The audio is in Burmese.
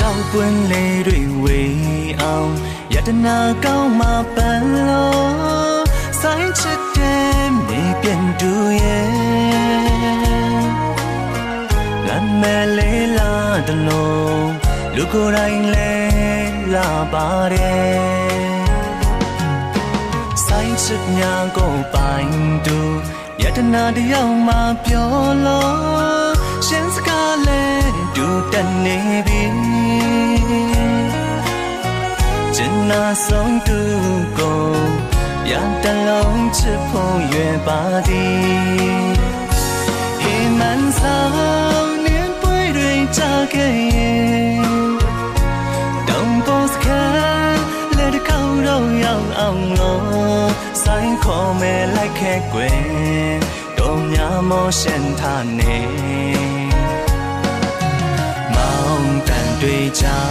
တောက်ပွင့်လေးတွေဝေအောင်ယတနာကောင်းမှပန်းလို့ဆိုင်ချစ်တဲ့မြေပြန်တူရဲ့လမ်းမဲလေးလာတလုံးလူကိုယ်တိုင်လဲလာပါတယ်ဆိုင်ချစ်ညာကိုပိုင်တူယတနာတယောက်မှပြောလို့ရှင်းစကားလဲ တူတက်နေပြီကျင်နာဆုံးတူကိုပြန်တလုံးချစ်ဖို့ရွယ်ပါသည်ဟိမန်ဆောင်နင်းပွေတွေကြခဲ့ရင်တောင်ပေါ်စကားလက်တစ်ခေါက်တော့ရောက်အောင်လို့ဆိုင်ခေါ်မဲလိုက်ခဲ့ကွယ်တော့များမောရှင်ထားနေ မောင်တန်တွေချ